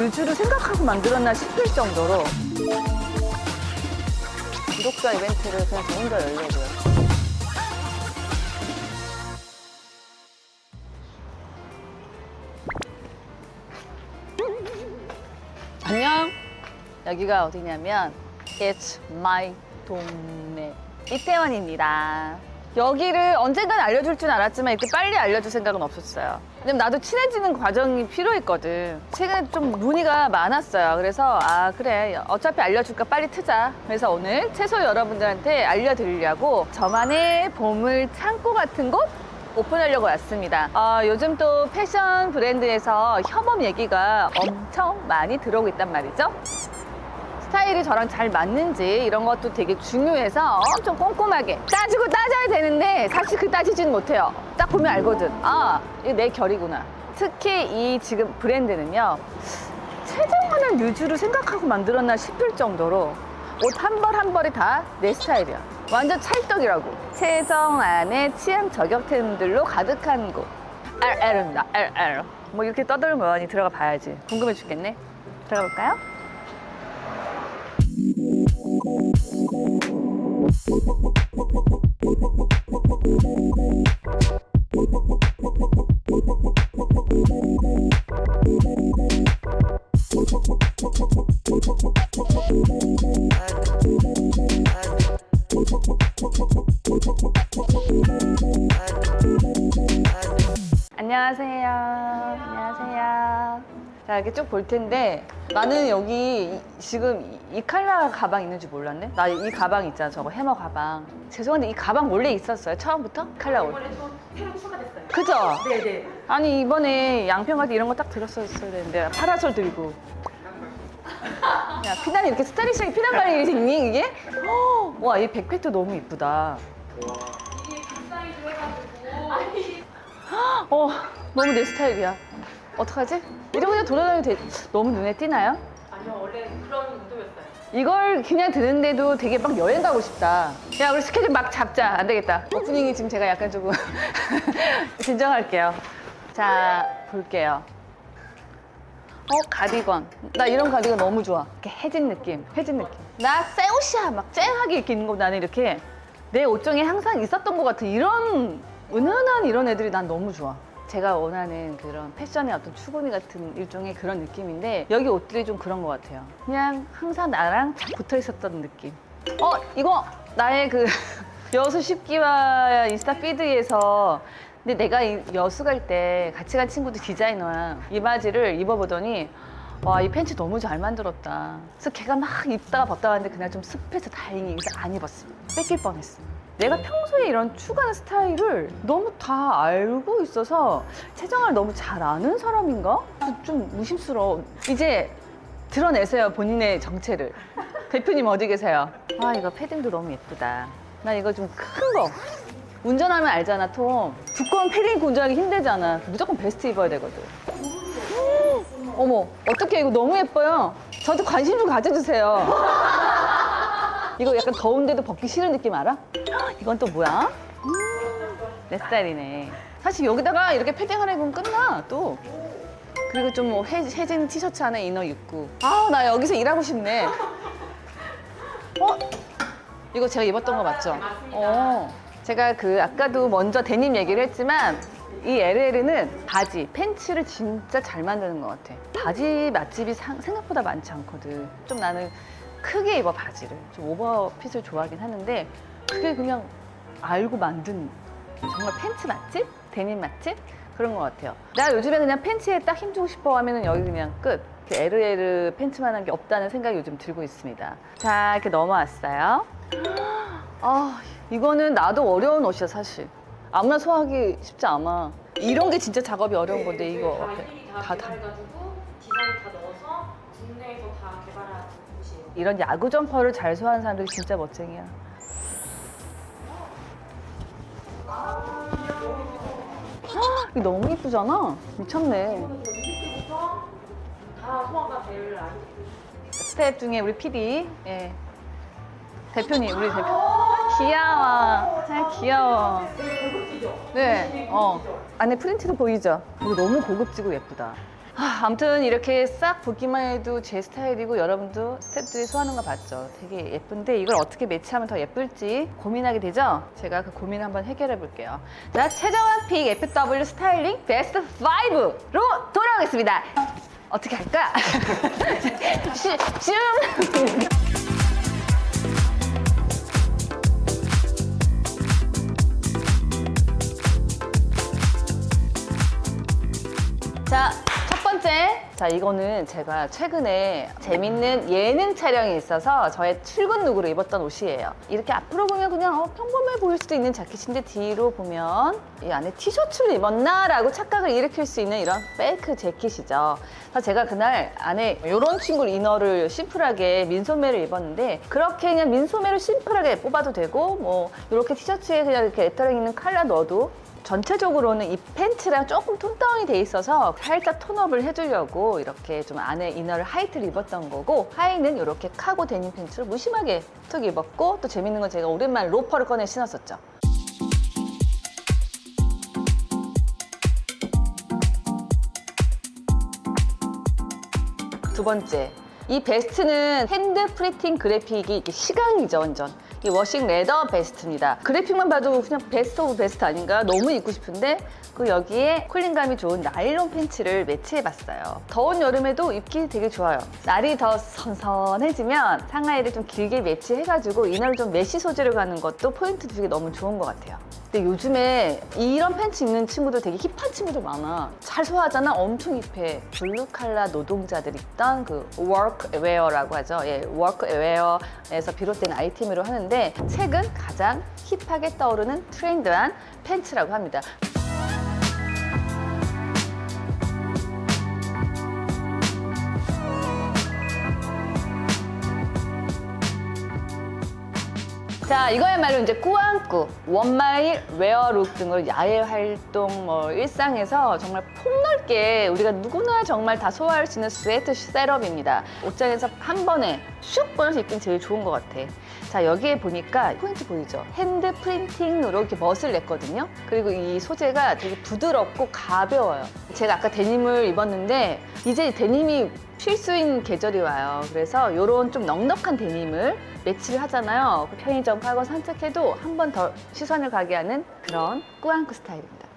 뮤즈를 생각하고 만들었나 싶을 정도로 구독자 이벤트를 그냥 저 혼자 열려고요. 안녕. 여기가 어디냐면 It's my 동네 이태원입니다. 여기를 언젠간 알려줄 줄 알았지만 이렇게 빨리 알려줄 생각은 없었어요. 왜냐면 나도 친해지는 과정이 필요했거든. 최근에 좀 문의가 많았어요. 그래서 아 그래 어차피 알려줄까 빨리 트자. 그래서 오늘 채소 여러분들한테 알려드리려고 저만의 보물 창고 같은 곳 오픈하려고 왔습니다. 아, 요즘 또 패션 브랜드에서 협업 얘기가 엄청 많이 들어오고 있단 말이죠. 스타일이 저랑 잘 맞는지 이런 것도 되게 중요해서 엄청 꼼꼼하게 따지고 따져야 되는데 사실 그 따지지는 못해요. 딱 보면 알거든. 아, 이거 내 결이구나. 특히 이 지금 브랜드는요. 최정원을 뮤즈로 생각하고 만들었나 싶을 정도로 옷 한 벌 한 벌이 다 내 스타일이야. 완전 찰떡이라고. 최정안의 취향 저격템들로 가득한 곳. RR입니다. RR. 뭐 이렇게 떠들면 들어가 봐야지. 궁금해 죽겠네. 들어가 볼까요? Thank you. 이렇게 쭉 볼 텐데 나는 여기 이- 지금 이, 이 칼라 가방 있는 줄 몰랐네. 나 이 가방 있잖아. 저거 해머 가방. 죄송한데 이 가방 원래 있었어요. 처음부터? 칼라 옷. 이번에 또 새로 추가됐어요. 그죠? 네네. 아니 이번에 양평 갈 때 이런 거 딱 들었어야 되는데 파라솔 들고 야 피난 이렇게 스타일리시하게 피난 바리 생니 이게? 어, 와이 백팩도 너무 이쁘다 이게 빅 사이즈 해가지고. 어 너무 내 스타일이야 어떡하지? 이러고 그냥 돌아다녀도 돼. 너무 눈에 띄나요? 아니요, 원래 그런 의도였어요. 이걸 그냥 드는데도 되게 막 여행 가고 싶다. 야 우리 스케줄 막 잡자. 안 되겠다. 오프닝이 지금 제가 약간 조금 진정할게요. 자 볼게요. 어 가디건. 나 이런 가디건 너무 좋아. 이렇게 해진 느낌 해진 느낌. 나새 옷이야 막 쨍하게 이렇게 입는 거 나는 이렇게 내옷 중에 항상 있었던 것 같은 이런 은은한 이런 애들이 난 너무 좋아 제가 원하는 그런 패션의 어떤 추구미 같은 일종의 그런 느낌인데 여기 옷들이 좀 그런 것 같아요. 그냥 항상 나랑 잘 붙어 있었던 느낌. 어 이거 나의 그 여수 십기와 인스타 피드에서 근데 내가 이 여수 갈 때 같이 간 친구들 디자이너야. 이 바지를 입어보더니 와 이 팬츠 너무 잘 만들었다. 그래서 걔가 막 입다가 벗다가 하는데 그날 좀 습해서 다행히 그래서 안 입었어 뺏길 뻔했어 내가 평소에 이런 추구하는 스타일을 너무 다 알고 있어서 채정을 너무 잘 아는 사람인가? 좀 무심스러워 이제 드러내세요 본인의 정체를. 대표님 어디 계세요? 아 이거 패딩도 너무 예쁘다. 나 이거 좀 큰 거. 운전하면 알잖아 톰. 두꺼운 패딩 입고 운전하기 힘들잖아. 무조건 베스트 입어야 되거든. 음, 어머 어떻게 이거 너무 예뻐요? 저한테 관심 좀 가져주세요 이거 약간 더운데도 벗기 싫은 느낌 알아? 이건 또 뭐야? 음, 내 스타일이네 사실 여기다가 이렇게 패딩 하나 입으면 끝나 또 그리고 좀 뭐 해진 티셔츠 안에 이너 입고 아 나 여기서 일하고 싶네 어? 이거 제가 입었던 거 맞죠? 어. 제가 그 아까도 먼저 데님 얘기를 했지만 이 LL은 바지, 팬츠를 진짜 잘 만드는 것 같아. 바지 맛집이 상- 생각보다 많지 않거든. 좀 나는 크게 입어 바지를. 좀 오버핏을 좋아하긴 하는데 그게 그냥 알고 만든 정말 팬츠 맛집? 데님 맛집? 그런 것 같아요. 나 요즘에 그냥 팬츠에 딱 힘주고 싶어 하면은 여기 그냥 끝. 그 LL 팬츠만 한 게 없다는 생각이 요즘 들고 있습니다. 자, 이렇게 넘어왔어요. 아, 이거는 나도 어려운 옷이야, 사실. 아무나 소화하기 쉽지 않아. 이런 게 진짜 작업이 어려운 건데, 이거. 다 앞에 일일이 다, 다, 다. 개발해가지고 디자인 다 넣어서 국내에서 다 개발한 옷 이런 야구 점퍼를 잘 소화하는 사람들이 진짜 멋쟁이야. 헉, 이거 너무 이쁘잖아. 미쳤네. 이거는 저 20대부터 다 소화가 될 아이. 스텝 중에 우리 PD, 예. 대표님, 우리 대표. 귀여워. 아, 귀여워. 네, 어. 안에 프린트도 보이죠? 이거 너무 고급지고 예쁘다. 아, 아무튼 이렇게 싹 보기만 해도 제 스타일이고 여러분도 스태프들이 소화하는 거 봤죠. 되게 예쁜데 이걸 어떻게 매치하면 더 예쁠지 고민하게 되죠? 제가 그 고민 한번 해결해 볼게요. 자, 최정환 픽 FW 스타일링 베스트 5로 돌아오겠습니다. 어떻게 할까? 슈, 슝! 자, 자, 이거는 제가 최근에 재밌는 예능 촬영이 있어서 저의 출근 룩으로 입었던 옷이에요. 이렇게 앞으로 보면 그냥 어, 평범해 보일 수도 있는 자켓인데 뒤로 보면 이 안에 티셔츠를 입었나 라고 착각을 일으킬 수 있는 이런 페이크 재킷이죠. 그래서 제가 그날 안에 이런 친구 이너를 심플하게 민소매를 입었는데 그렇게 그냥 민소매를 심플하게 뽑아도 되고 뭐 이렇게 티셔츠에 그냥 이렇게 애터링 있는 칼라 넣어도 전체적으로는 이 팬츠랑 조금 톤 다운이 돼 있어서 살짝 톤업을 해주려고 이렇게 좀 안에 이너를 하이트를 입었던 거고 하의는 이렇게 카고 데님 팬츠를 무심하게 툭 입었고 또 재밌는 건 제가 오랜만에 로퍼를 꺼내 신었었죠. 두 번째. 이 베스트는 핸드 프리팅 그래픽이 이게 시강이죠, 완전. 이 워싱 레더 베스트입니다. 그래픽만 봐도 그냥 베스트 오브 베스트 아닌가? 너무 입고 싶은데 그 여기에 쿨링감이 좋은 나일론 팬츠를 매치해봤어요. 더운 여름에도 입기 되게 좋아요. 날이 더 선선해지면 상하이를 좀 길게 매치해가지고 이날 좀 메쉬 소재로 가는 것도 포인트 주기 너무 좋은 것 같아요. 근데 요즘에 이런 팬츠 입는 친구들 되게 힙한 친구들 많아. 잘 소화하잖아? 엄청 힙해. 블루 칼라 노동자들 입던 그 워크웨어라고 하죠. 예, 워크웨어에서 비롯된 아이템으로 하는데 최근 가장 힙하게 떠오르는 트렌드한 팬츠라고 합니다. 자, 이거야말로 이제 꾸안꾸, 원마일, 웨어룩 등을 야외 활동, 뭐 일상에서 정말 폭넓게 우리가 누구나 정말 다 소화할 수 있는 스웨트 셋업입니다. 옷장에서 한 번에 슉 꺼내서 입긴 제일 좋은 것 같아. 자, 여기에 보니까 포인트 보이죠? 핸드 프린팅으로 이렇게 멋을 냈거든요. 그리고 이 소재가 되게 부드럽고 가벼워요. 제가 아까 데님을 입었는데 이제 데님이 필수인 계절이 와요. 그래서 이런 좀 넉넉한 데님을 매치를 하잖아요. 그 편의점 가고 산책해도 한 번 더 시선을 가게 하는 그런 꾸안꾸 스타일입니다.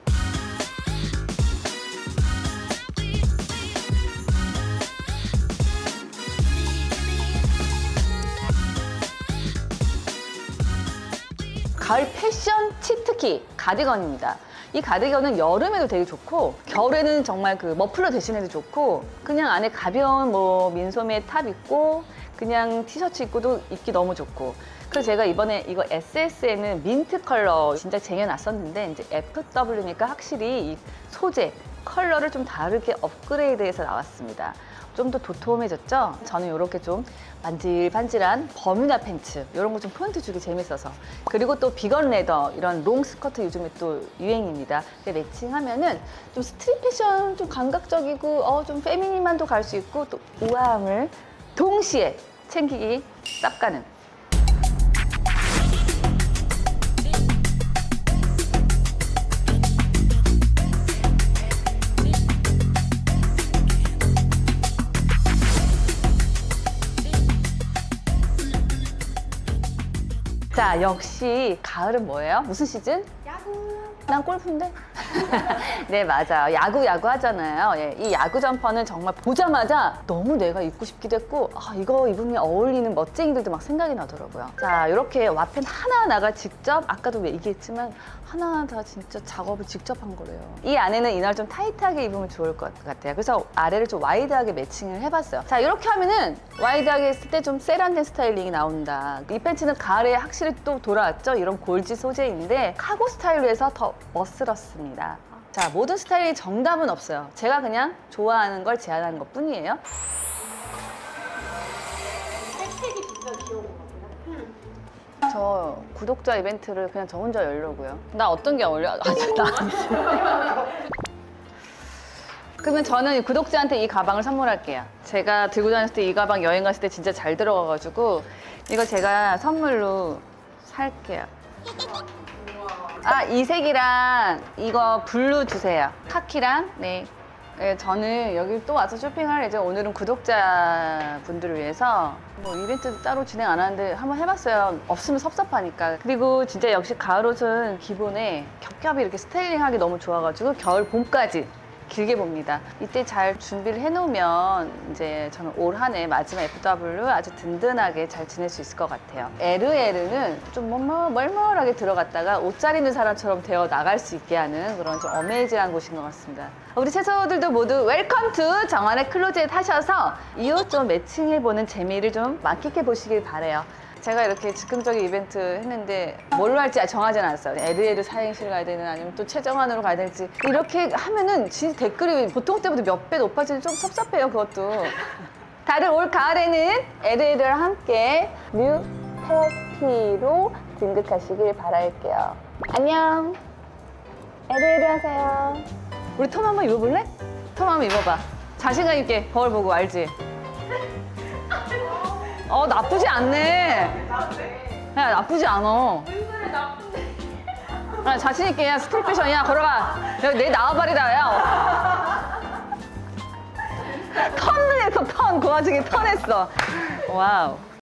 가을 패션 치트키 가디건입니다. 이 가디건은 여름에도 되게 좋고 겨울에는 정말 그 머플러 대신해도 좋고 그냥 안에 가벼운 뭐 민소매 탑 입고 그냥 티셔츠 입고도 입기 너무 좋고 그래서 제가 이번에 이거 SS에는 민트 컬러 진짜 쟁여놨었는데 이제 FW니까 확실히 이 소재 컬러를 좀 다르게 업그레이드해서 나왔습니다. 좀 더 도톰해졌죠? 저는 이렇게 좀 반질반질한 버뮤다 팬츠 이런 거 좀 포인트 주기 재밌어서 그리고 또 비건 레더 이런 롱 스커트 요즘에 또 유행입니다. 매칭하면은 좀 스트릿 패션 좀 감각적이고 어, 좀 페미닌만도 갈 수 있고 또 우아함을 동시에 챙기기 쌉 가는 자 역시 가을은 뭐예요? 무슨 시즌? 난 골프인데? 네, 맞아요. 야구, 야구 하잖아요. 예, 이 야구 점퍼는 정말 보자마자 너무 내가 입고 싶기도 했고, 아, 이거 입으면 어울리는 멋쟁이들도 막 생각이 나더라고요. 자, 이렇게 와펜 하나하나가 직접, 아까도 얘기했지만, 하나하나 다 진짜 작업을 직접 한 거래요. 이 안에는 이날 좀 타이트하게 입으면 좋을 것 같아요. 그래서 아래를 좀 와이드하게 매칭을 해봤어요. 자, 이렇게 하면은 와이드하게 했을 때 좀 세련된 스타일링이 나온다. 이 팬츠는 가을에 확실히 또 돌아왔죠. 이런 골지 소재인데 카고 스타일 로 해서 더 멋스럽습니다. 자, 모든 스타일이 정답은 없어요. 제가 그냥 좋아하는 걸 제안하는 것 뿐이에요. 색색이 진짜 귀여운 것 같아요. 저 구독자 이벤트를 그냥 저 혼자 열려고요. 나 어떤 게 어울려? 아, 나. 그러면 저는 구독자한테 이 가방을 선물할게요. 제가 들고 다녔을 때 이 가방 여행 갔을 때 진짜 잘 들어가가지고 이거 제가 선물로 살게요. 아, 이 색이랑 이거 블루 주세요. 카키랑, 네. 예, 저는 여기 또 와서 쇼핑할 예정 오늘은 구독자 분들을 위해서 뭐 이벤트 따로 진행 안 하는데 한번 해봤어요. 없으면 섭섭하니까. 그리고 진짜 역시 가을 옷은 기본에 겹겹이 이렇게 스타일링하기 너무 좋아가지고 겨울 봄까지 길게 봅니다. 이때 잘 준비를 해놓으면 이제 저는 올 한 해 마지막 FW 아주 든든하게 잘 지낼 수 있을 것 같아요. 에르에르는 좀 멀멀하게 들어갔다가 옷 잘 입는 사람처럼 되어 나갈 수 있게 하는 그런 좀 어메이징한 곳인 것 같습니다. 우리 채소들도 모두 웰컴 투 정원의 클로젯 하셔서 이 옷 좀 매칭해보는 재미를 좀 만끽해 보시길 바래요. 제가 이렇게 즉흥적인 이벤트 했는데 뭘로 할지 정하진 않았어요. 에르에르 사행실 가야 되는 아니면 또 최정환으로 가야 될지 이렇게 하면은 진짜 댓글이 보통 때보다 몇 배 높아지는 좀 섭섭해요 그것도. 다들 올 가을에는 에르에르랑 함께 뮤해피로 진급하시길 바랄게요. 안녕. 에르에르 하세요. 우리 톰 한번 입어볼래? 톰 한번 입어봐. 자신감 있게 거울 보고 알지? 어 나쁘지 않네. 야 나쁘지 않어. 야, 자신 있게 야 스트릿 패션이야 걸어가. 야내 나와버리다 야. 했어 턴. 그 와중에 턴 했어. 와우.